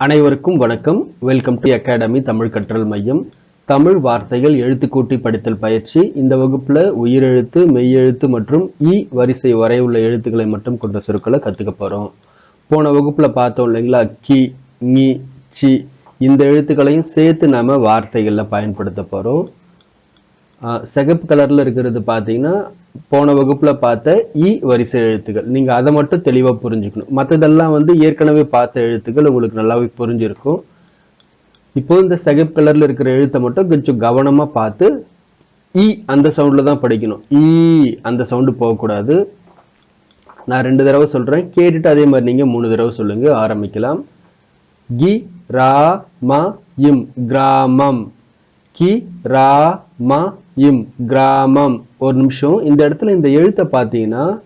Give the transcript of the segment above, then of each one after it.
அனைவருக்கும் வணக்கம். Welcome to academy Tamil கற்றல் மையம். தமிழ் வார்த்தைகள் எழுத்துக்கூட்டி படித்தல் பயிற்சி. இந்த வகுப்பில் உயிரெழுத்து மெய்யெழுத்து மற்றும் இ வரிசை வரை உள்ள எழுத்துக்களை மட்டும் கொண்ட சொற்களை கற்றுக்க போகிறோம் போன வகுப்பில் பார்த்தோம் இல்லைங்களா? கி ஞி சி. இந்த எழுத்துக்களையும் சேர்த்து நாம வார்த்தைகளில் பயன்படுத்த போகிறோம் சிகப்பு கலரில் இருக்கிறது பார்த்தீங்கன்னா போன வகுப்புல பார்த்த இ வரிசை எழுத்துக்கள். நீங்க அதை மட்டும் தெளிவா புரிஞ்சுக்கணும். மற்றதெல்லாம் வந்து ஏற்கனவே பார்த்த எழுத்துக்கள் உங்களுக்கு நல்லாவே புரிஞ்சிருக்கும். இப்போ இந்த சகப் கலர்ல இருக்கிற எழுத்தை மட்டும் கொஞ்சம் கவனமா பார்த்து இ அந்த சவுண்ட்ல தான் படிக்கணும். இ அந்த சவுண்டு போகக்கூடாது. நான் ரெண்டு தடவை சொல்றேன். கேட்டுட்டு அதே மாதிரி நீங்க மூணு தடவை சொல்லுங்க. ஆரம்பிக்கலாம். கி ரா ம இம் கிராமம். கி ரா ம இம் கிராமம். ஒரு நிமிஷம். இந்த இடத்துல இந்த எழுத்தை பார்த்தீங்கன்னா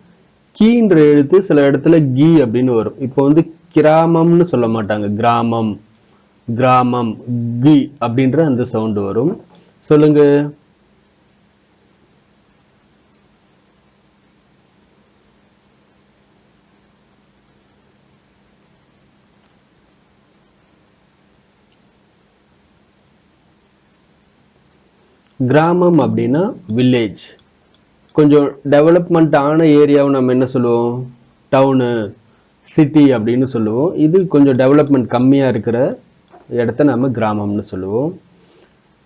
கீன்ற எழுத்து சில இடத்துல கி அப்படின்னு வரும். இப்போ வந்து கிராமம்னு சொல்ல மாட்டாங்க. கிராமம் கிராமம் கி அப்படின்ற அந்த சவுண்டு வரும். சொல்லுங்க. கிராமம் அப்படின்னா வில்லேஜ் கொஞ்சம் டெவலப்மெண்ட் ஆன ஏரியாவை நம்ம என்ன சொல்லுவோம்? டவுனு சிட்டி அப்படின்னு சொல்லுவோம். இது கொஞ்சம் டெவலப்மெண்ட் கம்மியாக இருக்கிற இடத்த நம்ம கிராமம்னு சொல்லுவோம்.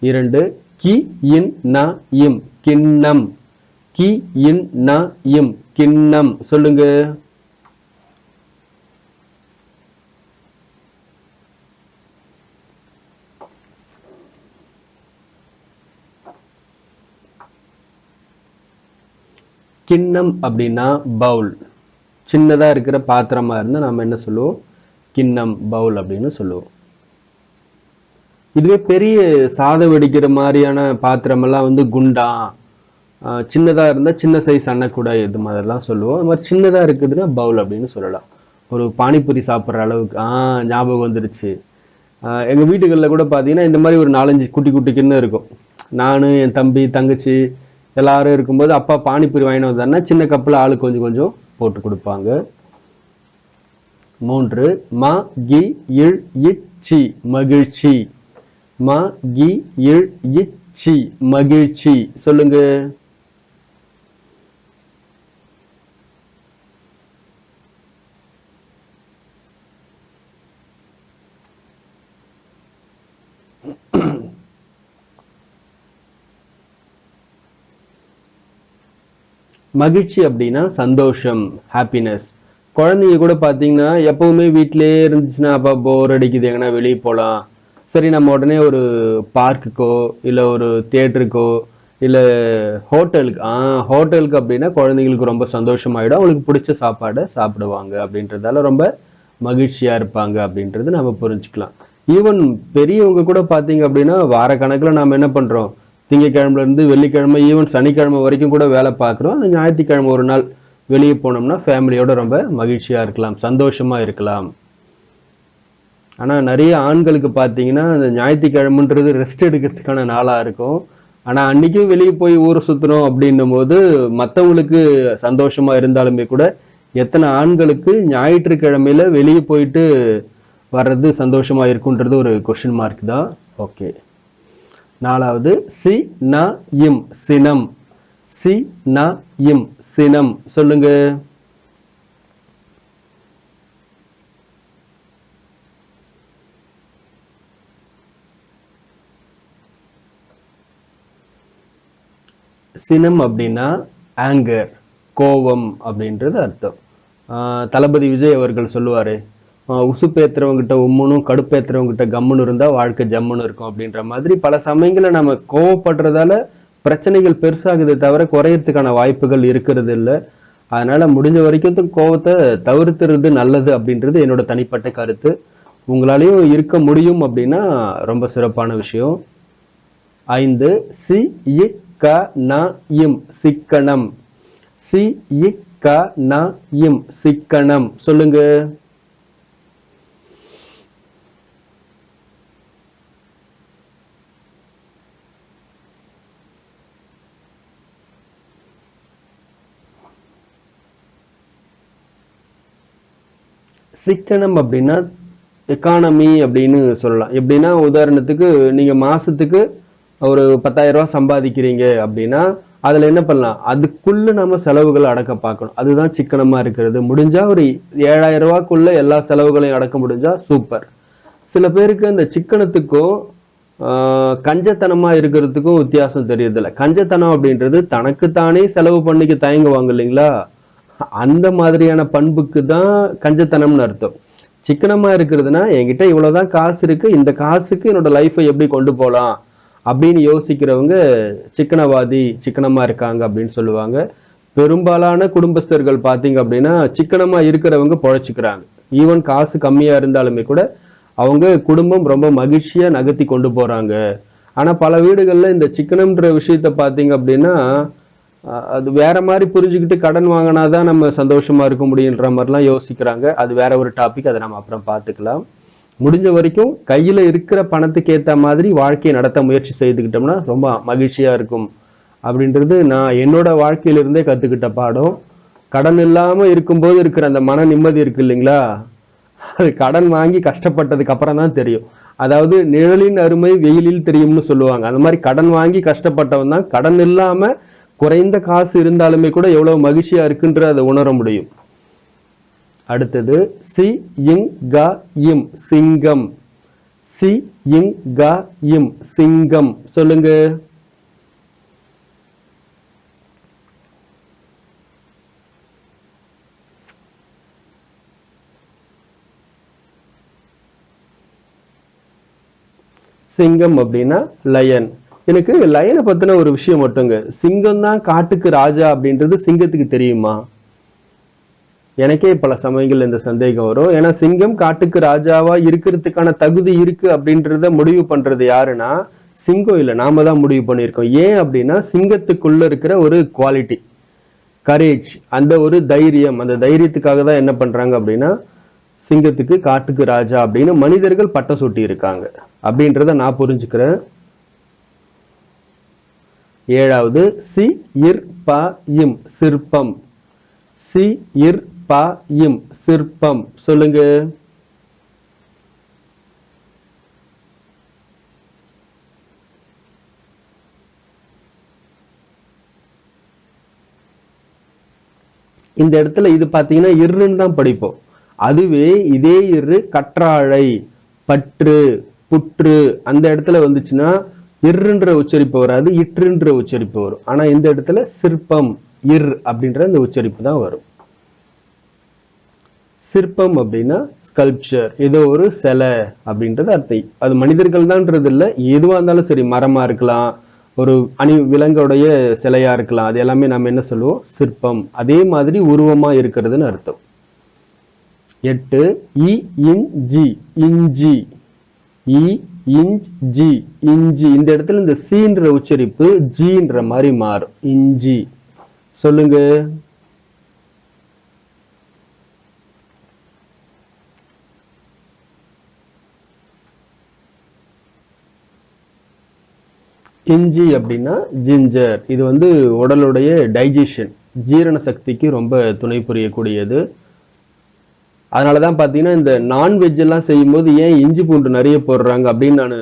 இரண்டு கி இன் ந இம் கிண்ணம். கி இன் ந இம் கிண்ணம். சொல்லுங்கள் கிண்ணம் அப்படின்னா பவுல். சின்னதாக இருக்கிற பாத்திரமாக இருந்தால் நம்ம என்ன சொல்லுவோம்? கிண்ணம் பவுல் அப்படின்னு சொல்லுவோம். இதுவே பெரிய சாதம் வெடிக்கிற மாதிரியான பாத்திரமெல்லாம் வந்து குண்டா சின்னதாக இருந்தால் சின்ன சைஸ் அன்னக்கூடை இது மாதிரிலாம் சொல்லுவோம். அது மாதிரி சின்னதாக இருக்குதுன்னா பவுல் அப்படின்னு சொல்லலாம். ஒரு பானிபூரி சாப்பிட்ற அளவுக்கு ஆ ஞாபகம் வந்துருச்சு. எங்கள் வீட்டுகளில் கூட பார்த்தீங்கன்னா இந்த மாதிரி ஒரு நாலஞ்சு குட்டி குட்டி கிண்ணம் இருக்கும். நான் என் தம்பி தங்கச்சி எல்லாரும் இருக்கும்போது அப்பா பானிபூரி வாங்கிட்டு வந்தாருன்னா சின்ன கப்பில் ஆளு கொஞ்சம் கொஞ்சம் போட்டு கொடுப்பாங்க. மூன்று ம கி இழ் இச்சி மகிழ்ச்சி. ம கி இழ் இச்சி மகிழ்ச்சி. சொல்லுங்க. மகிழ்ச்சி அப்படின்னா சந்தோஷம் ஹாப்பினஸ் குழந்தைங்க கூட பார்த்தீங்கன்னா எப்பவுமே வீட்டிலே இருந்துச்சுன்னா அப்பா போர் அடிக்குது எங்கன்னா வெளியே போகலாம் சரி நம்ம உடனே ஒரு பார்க்குக்கோ இல்லை ஒரு தியேட்டருக்கோ இல்லை ஹோட்டலுக்கு ஹோட்டலுக்கு அப்படின்னா குழந்தைங்களுக்கு ரொம்ப சந்தோஷமாயிடும். அவங்களுக்கு பிடிச்ச சாப்பாடை சாப்பிடுவாங்க அப்படின்றதால ரொம்ப மகிழ்ச்சியாக இருப்பாங்க அப்படின்றது நம்ம புரிஞ்சுக்கலாம். ஈவன் பெரியவங்க கூட பார்த்தீங்க அப்படின்னா வாரக்கணக்கில் நாம் என்ன பண்ணுறோம் திங்கக்கிழமைலேருந்து வெள்ளிக்கிழமை ஈவன் சனிக்கிழமை வரைக்கும் கூட வேலை பார்க்குறோம். அந்த ஞாயிற்றுக்கிழமை ஒரு நாள் வெளியே போனோம்னா ஃபேமிலியோட ரொம்ப மகிழ்ச்சியாக இருக்கலாம் சந்தோஷமா இருக்கலாம். ஆனால் நிறைய ஆண்களுக்கு பார்த்தீங்கன்னா அந்த ஞாயிற்றுக்கிழமைன்றது ரெஸ்ட் எடுக்கிறதுக்கான நாளாக இருக்கும். ஆனால் அன்னைக்கும் வெளியே போய் ஊரை சுற்றுறோம் அப்படின்னும் போது மற்றவங்களுக்கு சந்தோஷமா இருந்தாலுமே கூட எத்தனை ஆண்களுக்கு ஞாயிற்றுக்கிழமையில வெளியே போயிட்டு வர்றது சந்தோஷமா இருக்குன்றது ஒரு கொஷின் மார்க் தான். ஓகே நாலாவது சி ந இம் சினம். சி ந இம் சினம். சொல்லுங்க. சினம் அப்படின்னா ஆங்கர் கோபம் அப்படின்றது அர்த்தம். ஆஹ் தளபதி விஜய் அவர்கள் சொல்லுவாரு உசுப்பேத்துறவங்கிட்ட உம்முனும் கடுப்பேத்துறவங்கிட்ட கம்முன்னு இருந்தா வாழ்க்கை ஜம்முன்னு இருக்கும் அப்படின்ற மாதிரி பல சமயங்களில் நம்ம கோவப்படுறதால பிரச்சனைகள் பெருசாகுதே தவிர குறையறதுக்கான வாய்ப்புகள் இருக்கிறது இல்லை. அதனால முடிஞ்ச வரைக்கும் கோவத்தை தவிர்த்துறது நல்லது அப்படின்றது என்னோட தனிப்பட்ட கருத்து. உங்களாலையும் இருக்க முடியும் அப்படின்னா ரொம்ப சிறப்பான விஷயம். ஐந்து சி இ க ந இம் சிக்கனம். சி இ க ந இம் சிக்கனம். சொல்லுங்க. சிக்கனம் அப்படின்னா எக்கானமி அப்படின்னு சொல்லலாம். எப்படின்னா உதாரணத்துக்கு நீங்கள் மாதத்துக்கு ஒரு பத்தாயிரம் சம்பாதிக்கிறீங்க அப்படின்னா அதில் என்ன பண்ணலாம்? அதுக்குள்ளே நம்ம செலவுகளை அடக்க பார்க்கணும். அதுதான் சிக்கனமாக இருக்கிறது. முடிஞ்சால் ஒரு ஏழாயிரம் எல்லா செலவுகளையும் அடக்க முடிஞ்சால் சூப்பர் சில பேருக்கு இந்த சிக்கனத்துக்கும் கஞ்சத்தனமாக இருக்கிறதுக்கும் வித்தியாசம் தெரியறதில்ல. கஞ்சத்தனம் அப்படின்றது தனக்குத்தானே செலவு பண்ணிக்க தயங்குவாங்க இல்லைங்களா? அந்த மாதிரியான பண்புக்கு தான் கஞ்சத்தனம்னு அர்த்தம். சிக்கனமாக இருக்கிறதுனா என்கிட்ட இவ்வளோதான் காசு இருக்குது இந்த காசுக்கு என்னோட லைஃப்பை எப்படி கொண்டு போகலாம் அப்படின்னு யோசிக்கிறவங்க சிக்கனவாதி சிக்கனமாக இருக்காங்க அப்படின்னு சொல்லுவாங்க. பெரும்பாலான குடும்பஸ்தர்கள் பார்த்தீங்க அப்படின்னா சிக்கனமாக இருக்கிறவங்க பொழைச்சிக்கிறாங்க. ஈவன் காசு கம்மியாக இருந்தாலுமே கூட அவங்க குடும்பம் ரொம்ப மகிழ்ச்சியாக நகர்த்தி கொண்டு போகிறாங்க ஆனால் பல வீடுகளில் இந்த சிக்கனம்ன்ற விஷயத்த பார்த்தீங்க அப்படின்னா அது வேற மாதிரி புரிஞ்சுக்கிட்டு கடன் வாங்கினா தான் நம்ம சந்தோஷமா இருக்க முடியுன்ற மாதிரிலாம் யோசிக்கிறாங்க. அது வேற ஒரு டாபிக் அதை நம்ம அப்புறம் பார்த்துக்கலாம். முடிஞ்ச வரைக்கும் கையில் இருக்கிற பணத்துக்கு ஏற்ற மாதிரி வாழ்க்கையை நடத்த முயற்சி செய்துக்கிட்டோம்னா ரொம்ப மகிழ்ச்சியாக இருக்கும். அப்படின்றது நான் என்னோட வாழ்க்கையிலிருந்தே கற்றுக்கிட்ட பாடம். கடன் இல்லாமல் இருக்கும்போது இருக்கிற அந்த மன நிம்மதி இருக்கு இல்லைங்களா? அது கடன் வாங்கி கஷ்டப்பட்டதுக்கு அப்புறம் தான் தெரியும். அதாவது நிழலின் அருமை வெயிலில் தெரியும்னு சொல்லுவாங்க. அந்த மாதிரி கடன் வாங்கி கஷ்டப்பட்டவன் தான். கடன் இல்லாமல் குறைந்த காசு இருந்தாலுமே கூட எவ்வளவு மகிழ்ச்சியா இருக்குன்ற அதை உணர முடியும். அடுத்தது சி இங் க இம் சிங்கம். சி இங் க இம் சிங்கம். சொல்லுங்க. சிங்கம் அப்படின்னா லயன் எனக்கு லயனை பத்தின ஒரு விஷயம் மட்டுங்க. சிங்கம் தான் காட்டுக்கு ராஜா அப்படின்றது சிங்கத்துக்கு தெரியுமா? எனக்கே பல சமயங்கள்ல இந்த சந்தேகம் வரும். ஏன்னா சிங்கம் காட்டுக்கு ராஜாவா இருக்கிறதுக்கான தகுதி இருக்கு அப்படின்றத முடிவு பண்றது யாருன்னா சிங்கம் இல்லை. நாம தான் முடிவு பண்ணியிருக்கோம். ஏன் அப்படின்னா சிங்கத்துக்குள்ள இருக்கிற ஒரு குவாலிட்டி கரேஜ் அந்த ஒரு தைரியம். அந்த தைரியத்துக்காக தான் என்ன பண்றாங்க அப்படின்னா சிங்கத்துக்கு காட்டுக்கு ராஜா அப்படின்னு மனிதர்கள் பட்டம் சூட்டி இருக்காங்க அப்படின்றத நான் புரிஞ்சுக்கிறேன். ஏழாவது சி இர் ப இம் சிற்பம். சி இர் ப இம் சிற்பம். சொல்லுங்க. இந்த இடத்துல இது பார்த்தீங்கன்னா இருன்னு தான் படிப்போம். அதுவே இதே இரு கற்றாழை பற்று புற்று அந்த இடத்துல வந்துச்சுன்னா இருன்ற உச்சரிப்பு வராது இற்றுன்ற உச்சரிப்பு வரும். ஆனா இந்த இடத்துல சிற்பம் இர் அப்படின்ற அந்த உச்சரிப்பு தான் வரும். சிற்பம் அப்படின்னா ஸ்கல்ப்சர் ஏதோ ஒரு சிலை அப்படின்றது அர்த்தம். அது மனிதர்கள் தான்ன்றது இல்லை எதுவாக இருந்தாலும் சரி மரமாக இருக்கலாம் ஒரு அணி விலங்குடைய சிலையாக இருக்கலாம் அது எல்லாமே நம்ம என்ன சொல்லுவோம்? சிற்பம். அதே மாதிரி உருவமாக இருக்கிறதுன்னு அர்த்தம். எட்டு இ இன் ஜி. இன்ஜி இ இஞ்ச் ஜி. இஞ்சி. இந்த இடத்துல இந்த சீன்ற உச்சரிப்பு ஜீன்ற மாதிரி மாறும். இஞ்சி. சொல்லுங்க. இஞ்சி அப்படின்னா ஜிஞ்சர். இது வந்து உடலுடைய டைஜஷன். ஜீரண சக்திக்கு ரொம்ப துணை புரியக்கூடியது. அதனால தான் பார்த்தீங்கன்னா இந்த நான்வெஜ் எல்லாம் செய்யும்போது ஏன் இஞ்சி பூண்டு நிறைய போடுறாங்க அப்படின்னு நான்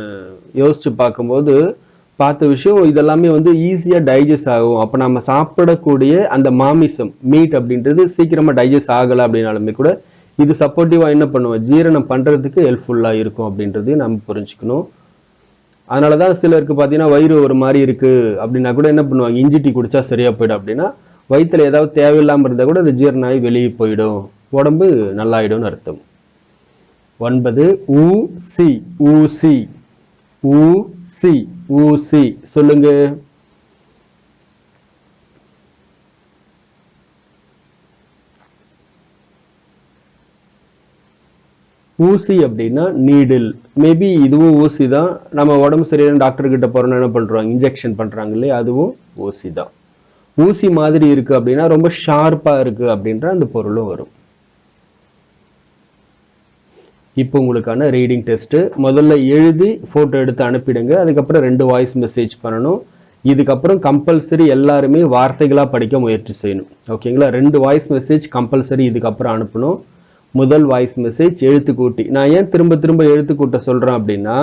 யோசிச்சு பார்க்கும்போது பார்த்த விஷயம் இதெல்லாமே வந்து ஈஸியாக டைஜஸ்ட் ஆகும். அப்போ நம்ம சாப்பிடக்கூடிய அந்த மாமிசம் மீட் அப்படின்றது சீக்கிரமாக டைஜஸ்ட் ஆகலை அப்படின்னாலுமே கூட இது சப்போர்ட்டிவாக என்ன பண்ணுவோம் ஜீரணம் பண்ணுறதுக்கு ஹெல்ப்ஃபுல்லாக இருக்கும் அப்படின்றதையும் நம்ம புரிஞ்சுக்கணும். அதனால தான் சிலருக்கு பார்த்தீங்கன்னா வயிறு ஒரு மாதிரி இருக்குது அப்படின்னா கூட என்ன பண்ணுவாங்க? இஞ்சி டீ குடித்தா சரியாக போயிடும் அப்படின்னா வயிற்றில் ஏதாவது தேவையில்லாமல் இருந்தால் கூட அது ஜீரணாகி வெளியே போயிடும். உடம்பு நல்லாயிடும்னு அர்த்தம். ஒன்பது ஊ சி ஊசி ஊ சி ஊசி. சொல்லுங்க. ஊசி அப்படின்னா நீடில் மேபி இதுவும் ஊசி தான். நம்ம உடம்பு சரியான டாக்டர் கிட்ட என்ன பண்ணுறாங்க இன்ஜெக்ஷன் பண்றாங்க இல்லையா? அதுவும் ஊசி தான். ஊசி மாதிரி இருக்கு அப்படின்னா ரொம்ப ஷார்ப்பா இருக்கு அப்படின்ற அந்த பொருளும் வரும். இப்போ உங்களுக்கான ரீடிங் டெஸ்ட்டு முதல்ல எழுதி ஃபோட்டோ எடுத்து அனுப்பிடுங்க. அதுக்கப்புறம் ரெண்டு வாய்ஸ் மெசேஜ் பண்ணணும். இதுக்கப்புறம் கம்பல்சரி எல்லாருமே வார்த்தைகளாக படிக்க முயற்சி செய்யணும். ஓகேங்களா ரெண்டு வாய்ஸ் மெசேஜ் கம்பல்சரி இதுக்கப்புறம் அனுப்பணும். முதல் வாய்ஸ் மெசேஜ் எழுத்துக்கூட்டி. நான் ஏன் திரும்ப திரும்ப எழுத்துக்கூட்ட சொல்கிறேன் அப்படின்னா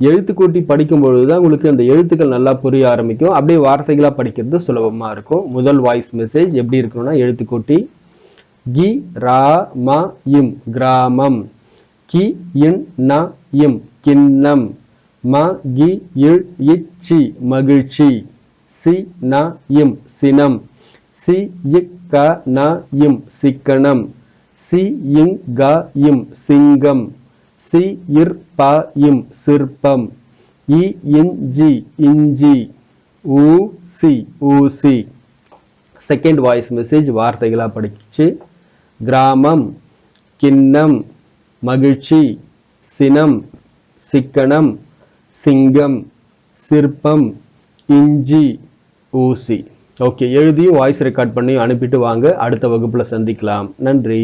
எழுத்துக்கூட்டி படிக்கும்பொழுது தான் உங்களுக்கு அந்த எழுத்துக்கள் நல்லா புரிய ஆரம்பிக்கும். அப்படியே வார்த்தைகளாக படிக்கிறது சுலபமாக இருக்கும். முதல் வாய்ஸ் மெசேஜ் எப்படி இருக்கணும்னா எழுத்துக்கூட்டி. கி ரா ம இம் கிராமம். கி இன் ந இம். கிண்ணம். ம கி இழ் இச்சி மகிழ்ச்சி. சி ந இம். சினம். சி இக் க ந இம். சிக்கணம் சி இங் க இம். சிங்கம். சி இர் ப இம். சிற்பம். இ இஞ்சி இஞ்சி. ஊ சி. ஊசி செகண்ட் வாய்ஸ் மெசேஜ் வார்த்தைகளாக படிச்சு? கிராமம். கிண்ணம். மகிழ்ச்சி சினம் சிக்கனம் சிங்கம் சிற்பம் இஞ்சி ஊசி. ஓகே எழுதியும் வாய்ஸ் ரெக்கார்ட் பண்ணி அனுப்பிட்டு வாங்க. அடுத்த வகுப்பில் சந்திக்கலாம். நன்றி.